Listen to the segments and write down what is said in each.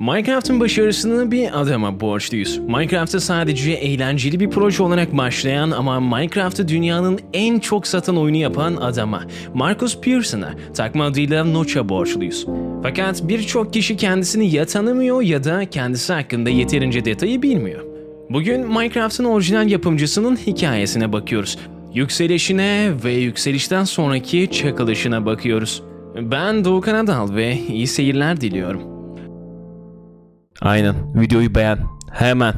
Minecraft'ın başarısını bir adama borçluyuz. Minecraft'ı sadece eğlenceli bir proje olarak başlayan ama Minecraft'ı dünyanın en çok satan oyunu yapan adama, Marcus Pearson'a, takma adıyla Notch'a borçluyuz. Fakat birçok kişi kendisini ya tanımıyor ya da kendisi hakkında yeterince detayı bilmiyor. Bugün Minecraft'ın orijinal yapımcısının hikayesine bakıyoruz. Yükselişine ve yükselişten sonraki çakılışına bakıyoruz. Ben Doğukan Adal ve iyi seyirler diliyorum. Aynen. Videoyu beğen. Hemen.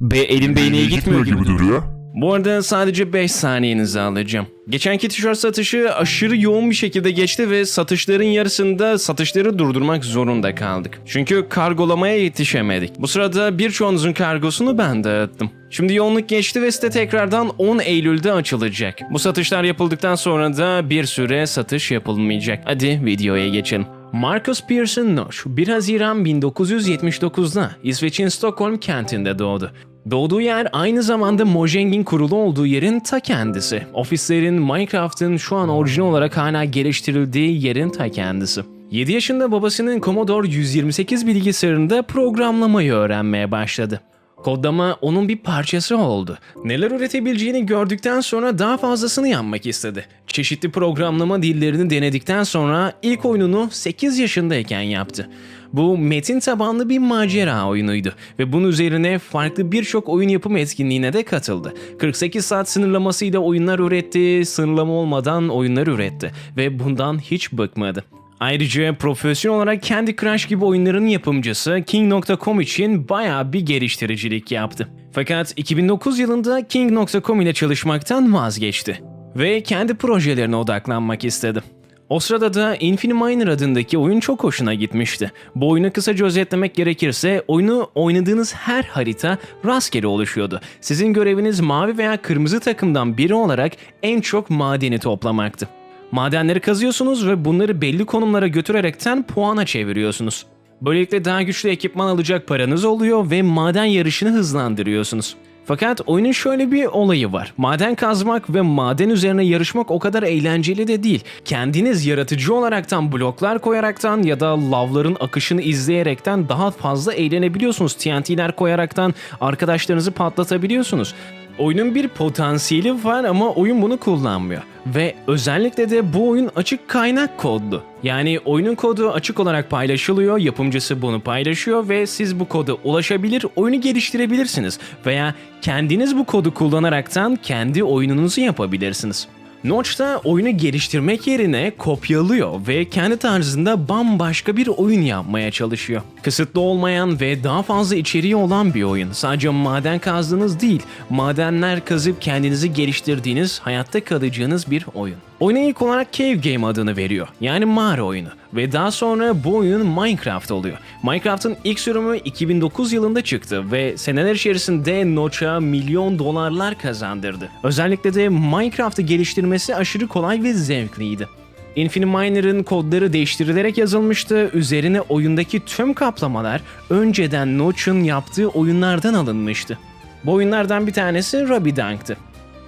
Be elin beyneye gitmiyor gibi. duruyor. Bu arada sadece 5 saniyenizi alacağım. Geçenki tişört satışı aşırı yoğun bir şekilde geçti ve satışların yarısında satışları durdurmak zorunda kaldık. Çünkü kargolamaya yetişemedik. Bu sırada birçoğunuzun kargosunu ben dağıttım. Şimdi yoğunluk geçti ve site tekrardan 10 Eylül'de açılacak. Bu satışlar yapıldıktan sonra da bir süre satış yapılmayacak. Hadi videoya geçelim. Marcus Pearson Nosh 1 Haziran 1979'da İsveç'in Stockholm kentinde doğdu. Doğduğu yer aynı zamanda Mojang'in kurulu olduğu yerin ta kendisi. Ofislerin Minecraft'ın şu an orijinal olarak hala geliştirildiği yerin ta kendisi. 7 yaşında babasının Commodore 128 bilgisayarında programlamayı öğrenmeye başladı. Kodlama onun bir parçası oldu. Neler üretebileceğini gördükten sonra daha fazlasını yapmak istedi. Çeşitli programlama dillerini denedikten sonra ilk oyununu 8 yaşındayken yaptı. Bu metin tabanlı bir macera oyunuydu ve bunun üzerine farklı birçok oyun yapım etkinliğine de katıldı. 48 saat sınırlamasıyla oyunlar üretti, sınırlama olmadan oyunlar üretti ve bundan hiç bıkmadı. Ayrıca profesyonel olarak Candy Crush gibi oyunların yapımcısı King.com için bayağı bir geliştiricilik yaptı. Fakat 2009 yılında King.com ile çalışmaktan vazgeçti ve kendi projelerine odaklanmak istedi. O sırada da Infiniminer adındaki oyun çok hoşuna gitmişti. Bu oyunu kısaca özetlemek gerekirse oyunu oynadığınız her harita rastgele oluşuyordu. Sizin göreviniz mavi veya kırmızı takımdan biri olarak en çok madeni toplamaktı. Madenleri kazıyorsunuz ve bunları belli konumlara götürerekten puana çeviriyorsunuz. Böylelikle daha güçlü ekipman alacak paranız oluyor ve maden yarışını hızlandırıyorsunuz. Fakat oyunun şöyle bir olayı var. Maden kazmak ve maden üzerine yarışmak o kadar eğlenceli de değil. Kendiniz yaratıcı olaraktan bloklar koyaraktan ya da lavların akışını izleyerekten daha fazla eğlenebiliyorsunuz. TNT'ler koyaraktan arkadaşlarınızı patlatabiliyorsunuz. Oyunun bir potansiyeli var ama oyun bunu kullanmıyor. Ve özellikle de bu oyun açık kaynak kodlu. Yani oyunun kodu açık olarak paylaşılıyor, yapımcısı bunu paylaşıyor ve siz bu koda ulaşabilir, oyunu geliştirebilirsiniz. Veya kendiniz bu kodu kullanaraktan kendi oyununuzu yapabilirsiniz. Notch da oyunu geliştirmek yerine kopyalıyor ve kendi tarzında bambaşka bir oyun yapmaya çalışıyor. Kısıtlı olmayan ve daha fazla içeriği olan bir oyun. Sadece maden kazdığınız değil, madenler kazıp kendinizi geliştirdiğiniz, hayatta kalacağınız bir oyun. Oyuna ilk olarak Cave Game adını veriyor. Yani mağara oyunu. Ve daha sonra bu oyun Minecraft oluyor. Minecraft'ın ilk sürümü 2009 yılında çıktı ve seneler içerisinde Notch'a milyon dolarlar kazandırdı. Özellikle de Minecraft'ı geliştirmesi aşırı kolay ve zevkliydi. Infiniminer'ın kodları değiştirilerek yazılmıştı. Üzerine oyundaki tüm kaplamalar önceden Notch'un yaptığı oyunlardan alınmıştı. Bu oyunlardan bir tanesi Robby Dunk'tı.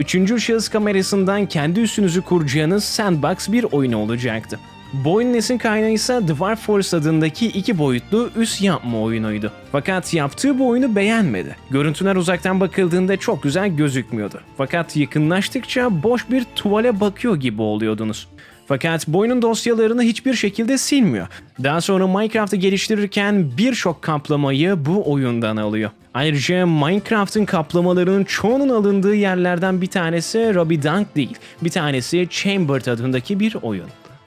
Üçüncü şahıs kamerasından kendi üstünüzü kuracağınız sandbox bir oyun olacaktı. Bu oyunun esin kaynağı ise Dwarf Force adındaki iki boyutlu üst yapma oyunuydu. Fakat yaptığı bu oyunu beğenmedi. Görüntüler uzaktan bakıldığında çok güzel gözükmüyordu. Fakat yakınlaştıkça boş bir tuvale bakıyor gibi oluyordunuz. Fakat bu oyunun dosyalarını hiçbir şekilde silmiyor. Daha sonra Minecraft'ı geliştirirken birçok kaplamayı bu oyundan alıyor. Ayrıca Minecraft'ın kaplamalarının çoğunun alındığı yerlerden bir tanesi Robby Dunk değil, bir tanesi Chamber adındaki bir oyun.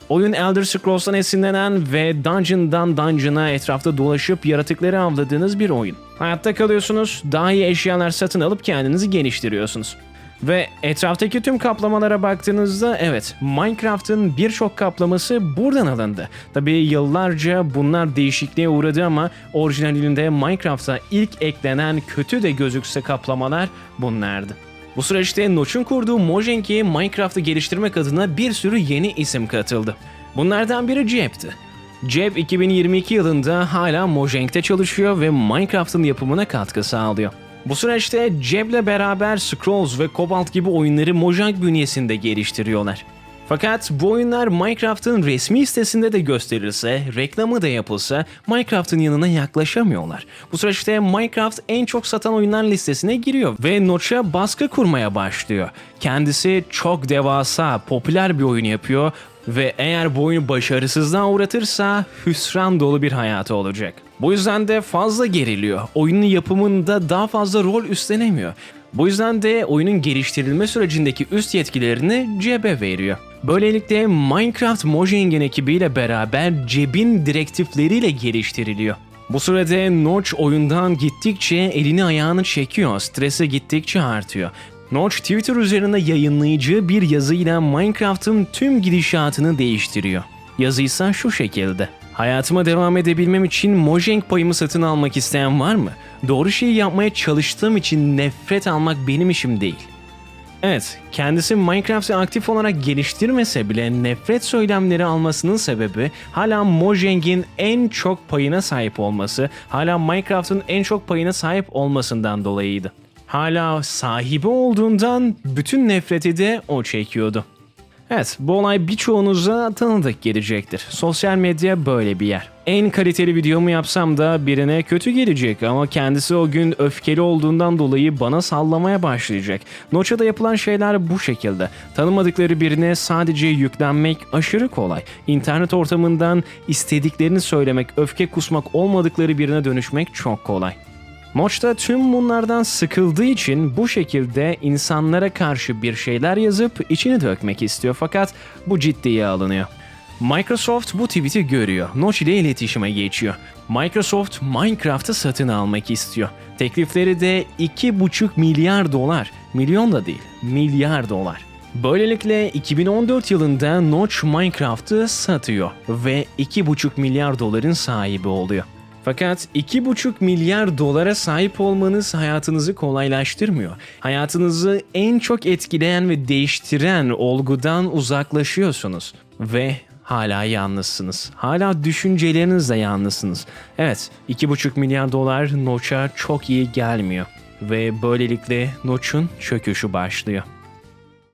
Oyun Elder Scrolls'tan esinlenen ve dungeon'dan dungeon'a etrafta dolaşıp yaratıkları avladığınız bir oyun. Hayatta kalıyorsunuz, daha iyi eşyalar satın alıp kendinizi geliştiriyorsunuz. Ve etraftaki tüm kaplamalara baktığınızda evet Minecraft'ın birçok kaplaması buradan alındı. Tabi yıllarca bunlar değişikliğe uğradı ama orijinalinde Minecraft'a ilk eklenen kötü de gözükse kaplamalar bunlardı. Bu süreçte Notch'un kurduğu Mojang'e Minecraft'ı geliştirmek adına bir sürü yeni isim katıldı. Bunlardan biri Jeb'ti. Jeb 2022 yılında hala Mojang'te çalışıyor ve Minecraft'ın yapımına katkı sağlıyor. Bu süreçte Jeb'le beraber Scrolls ve Cobalt gibi oyunları Mojang bünyesinde geliştiriyorlar. Fakat bu oyunlar Minecraft'ın resmi sitesinde de gösterilse, reklamı da yapılsa Minecraft'ın yanına yaklaşamıyorlar. Bu süreçte Minecraft en çok satan oyunlar listesine giriyor ve Notch'a baskı kurmaya başlıyor. Kendisi çok devasa, popüler bir oyun yapıyor ve eğer bu oyunu başarısızlığa uğratırsa hüsran dolu bir hayatı olacak. Bu yüzden de fazla geriliyor. Oyunun yapımında daha fazla rol üstlenemiyor. Bu yüzden de oyunun geliştirilme sürecindeki üst yetkilerini cebe veriyor. Böylelikle Minecraft Mojang ekibiyle beraber cebin direktifleriyle geliştiriliyor. Bu sürede Notch oyundan gittikçe elini ayağını çekiyor, stresi gittikçe artıyor. Notch Twitter üzerinde yayınlayacağı bir yazıyla Minecraft'ın tüm gidişatını değiştiriyor. Yazı ise şu şekilde. Hayatıma devam edebilmem için Mojang payımı satın almak isteyen var mı? Doğru şeyi yapmaya çalıştığım için nefret almak benim işim değil. Evet, kendisi Minecraft'ı aktif olarak geliştirmese bile nefret söylemleri almasının sebebi hala Mojang'in en çok payına sahip olması, hala Minecraft'ın en çok payına sahip olmasından dolayıydı. Hala sahibi olduğundan bütün nefreti de o çekiyordu. Evet, bu olay birçoğunuza tanıdık gelecektir. Sosyal medya böyle bir yer. En kaliteli videomu yapsam da birine kötü gelecek ama kendisi o gün öfkeli olduğundan dolayı bana sallamaya başlayacak. Noça'da yapılan şeyler bu şekilde. Tanımadıkları birine sadece yüklenmek aşırı kolay. İnternet ortamından istediklerini söylemek, öfke kusmak olmadıkları birine dönüşmek çok kolay. Notch da tüm bunlardan sıkıldığı için bu şekilde insanlara karşı bir şeyler yazıp içini dökmek istiyor fakat bu ciddiye alınıyor. Microsoft bu tweet'i görüyor. Notch ile iletişime geçiyor. Microsoft Minecraft'ı satın almak istiyor. Teklifleri de 2,5 milyar dolar. Milyon da değil, milyar dolar. Böylelikle 2014 yılında Notch Minecraft'ı satıyor ve 2,5 milyar doların sahibi oluyor. Fakat 2,5 milyar dolara sahip olmanız hayatınızı kolaylaştırmıyor. Hayatınızı en çok etkileyen ve değiştiren olgudan uzaklaşıyorsunuz. Ve hala yalnızsınız. Hala düşüncelerinizle yalnızsınız. Evet, 2,5 milyar dolar Notch'a çok iyi gelmiyor. Ve böylelikle Notch'un çöküşü başlıyor.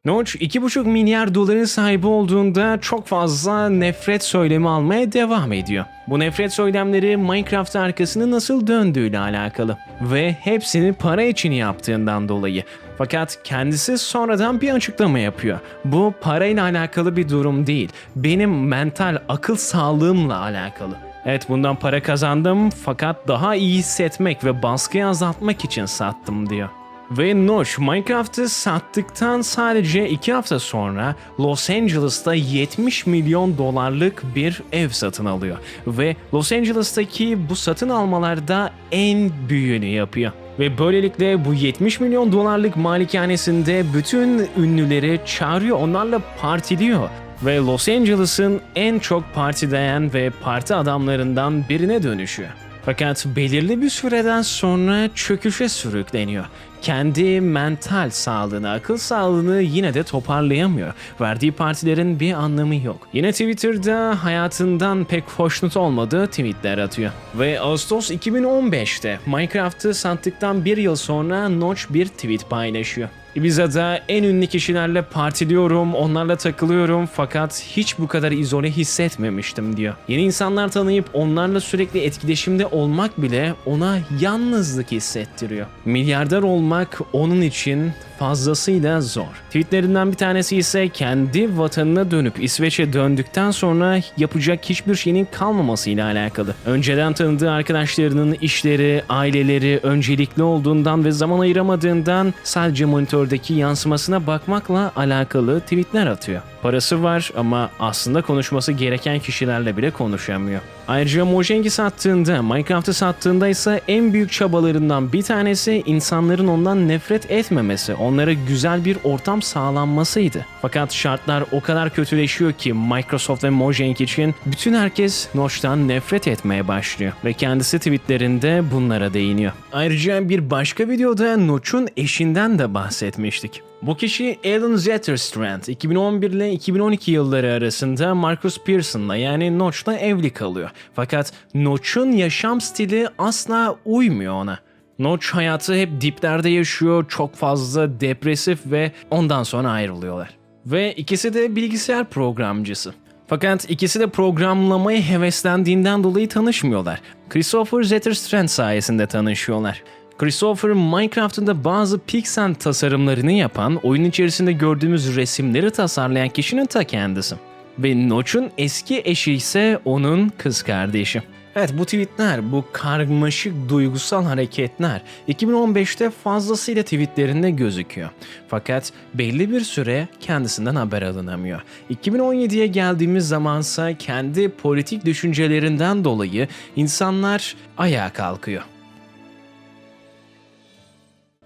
Notch 2,5 milyar doların sahibi olduğunda çok fazla nefret söylemi almaya devam ediyor. Bu nefret söylemleri Minecraft arkasını nasıl döndüğüyle alakalı ve hepsini para için yaptığından dolayı. Fakat kendisi sonradan bir açıklama yapıyor. Bu parayla alakalı bir durum değil. Benim mental akıl sağlığımla alakalı. Evet bundan para kazandım fakat daha iyi hissetmek ve baskıyı azaltmak için sattım diyor. Ve Notch Minecraft'ı sattıktan sadece 2 hafta sonra Los Angeles'ta 70 milyon dolarlık bir ev satın alıyor. Ve Los Angeles'taki bu satın almalarda en büyüğünü yapıyor. Ve böylelikle bu 70 milyon dolarlık malikanesinde bütün ünlüleri çağırıyor, onlarla partiliyor. Ve Los Angeles'ın en çok partileyen ve parti adamlarından birine dönüşüyor. Fakat belirli bir süreden sonra çöküşe sürükleniyor. Kendi mental sağlığını, akıl sağlığını yine de toparlayamıyor. Verdiği partilerin bir anlamı yok. Yine Twitter'da hayatından pek hoşnut olmadığı tweetler atıyor. Ve Ağustos 2015'te Minecraft'ı sattıktan bir yıl sonra Notch bir tweet paylaşıyor. Ibiza'da en ünlü kişilerle partiliyorum, onlarla takılıyorum fakat hiç bu kadar izole hissetmemiştim diyor. Yeni insanlar tanıyıp onlarla sürekli etkileşimde olmak bile ona yalnızlık hissettiriyor. Milyarder olmak onun için fazlasıyla zor. Tweetlerinden bir tanesi ise kendi vatanına dönüp İsveç'e döndükten sonra yapacak hiçbir şeyinin kalmamasıyla alakalı. Önceden tanıdığı arkadaşlarının işleri, aileleri öncelikli olduğundan ve zaman ayıramadığından sadece monitördeki yansımasına bakmakla alakalı tweetler atıyor. Parası var ama aslında konuşması gereken kişilerle bile konuşamıyor. Ayrıca Mojang'i sattığında, Minecraft'ı sattığında ise en büyük çabalarından bir tanesi insanların ondan nefret etmemesi, onlara güzel bir ortam sağlanmasıydı. Fakat şartlar o kadar kötüleşiyor ki Microsoft ve Mojang için bütün herkes Notch'tan nefret etmeye başlıyor ve kendisi tweetlerinde bunlara değiniyor. Ayrıca bir başka videoda Notch'un eşinden de bahsetmiştik. Bu kişi Alan Zetterstrand 2011 ile 2012 yılları arasında Marcus Pearson'la yani Notch'la evli kalıyor. Fakat Notch'un yaşam stili asla uymuyor ona. Notch hayatı hep diplerde yaşıyor, çok fazla depresif ve ondan sonra ayrılıyorlar. Ve ikisi de bilgisayar programcısı. Fakat ikisi de programlamaya heveslendiğinden dolayı tanışmıyorlar. Christopher Zetterstrand sayesinde tanışıyorlar. Christopher Minecraft'ın da bazı pixel tasarımlarını yapan, oyun içerisinde gördüğümüz resimleri tasarlayan kişinin ta kendisi. Ve Notch'un eski eşi ise onun kız kardeşi. Evet bu tweetler, bu karmaşık duygusal hareketler 2015'te fazlasıyla tweetlerinde gözüküyor. Fakat belli bir süre kendisinden haber alınamıyor. 2017'ye geldiğimiz zamansa kendi politik düşüncelerinden dolayı insanlar ayağa kalkıyor.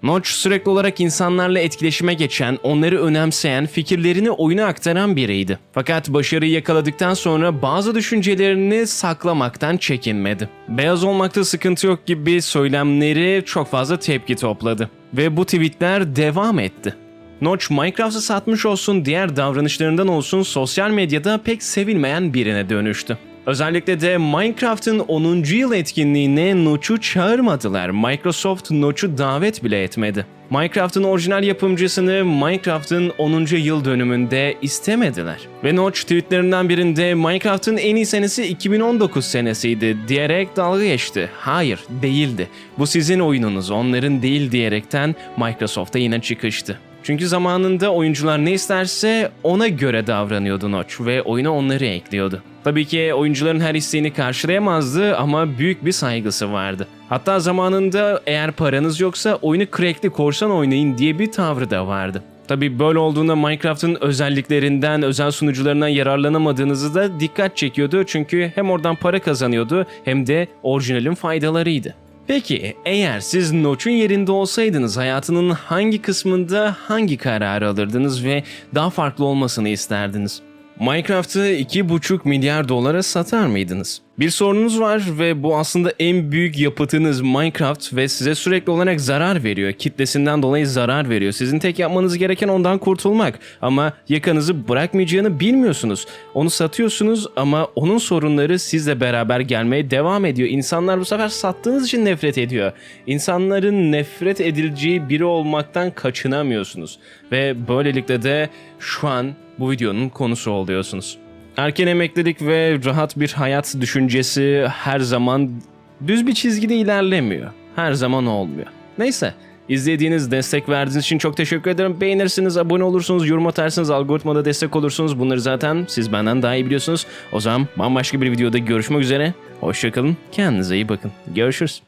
Notch sürekli olarak insanlarla etkileşime geçen, onları önemseyen, fikirlerini oyuna aktaran biriydi. Fakat başarıyı yakaladıktan sonra bazı düşüncelerini saklamaktan çekinmedi. Beyaz olmakta sıkıntı yok gibi söylemleri çok fazla tepki topladı. Ve bu tweetler devam etti. Notch Minecraft'ı satmış olsun, diğer davranışlarından olsun sosyal medyada pek sevilmeyen birine dönüştü. Özellikle de Minecraft'ın 10. yıl etkinliğine Notch'u çağırmadılar. Microsoft Notch'u davet bile etmedi. Minecraft'ın orijinal yapımcısını Minecraft'ın 10. yıl dönümünde istemediler. Ve Notch tweetlerinden birinde Minecraft'ın en iyi senesi 2019 senesiydi diyerek dalga geçti. Hayır, değildi. Bu sizin oyununuz, onların değil diyerekten Microsoft'a yine çıkıştı. Çünkü zamanında oyuncular ne isterse ona göre davranıyordu Notch ve oyuna onları ekliyordu. Tabii ki oyuncuların her isteğini karşılayamazdı ama büyük bir saygısı vardı. Hatta zamanında eğer paranız yoksa oyunu crackli korsan oynayın diye bir tavrı da vardı. Tabii böyle olduğunda Minecraft'ın özelliklerinden, özel sunucularından yararlanamadığınızı da dikkat çekiyordu. Çünkü hem oradan para kazanıyordu hem de orijinalin faydalarıydı. Peki eğer siz Notch'un yerinde olsaydınız hayatının hangi kısmında hangi kararı alırdınız ve daha farklı olmasını isterdiniz? Minecraft'ı 2,5 milyar dolara satar mıydınız? Bir sorunuz var ve bu aslında en büyük yapıtınız Minecraft ve size sürekli olarak zarar veriyor. Kitlesinden dolayı zarar veriyor. Sizin tek yapmanız gereken ondan kurtulmak. Ama yakanızı bırakmayacağını bilmiyorsunuz. Onu satıyorsunuz ama onun sorunları sizle beraber gelmeye devam ediyor. İnsanlar bu sefer sattığınız için nefret ediyor. İnsanların nefret edileceği biri olmaktan kaçınamıyorsunuz. Ve böylelikle de şu an bu videonun konusu oluyorsunuz. Erken emeklilik ve rahat bir hayat düşüncesi her zaman düz bir çizgide ilerlemiyor. Her zaman olmuyor. Neyse, izlediğiniz, destek verdiğiniz için çok teşekkür ederim. Beğenirsiniz, abone olursunuz, yorum atarsınız, algoritmada destek olursunuz. Bunları zaten siz benden daha iyi biliyorsunuz. O zaman bambaşka bir videoda görüşmek üzere. Hoşçakalın, kendinize iyi bakın. Görüşürüz.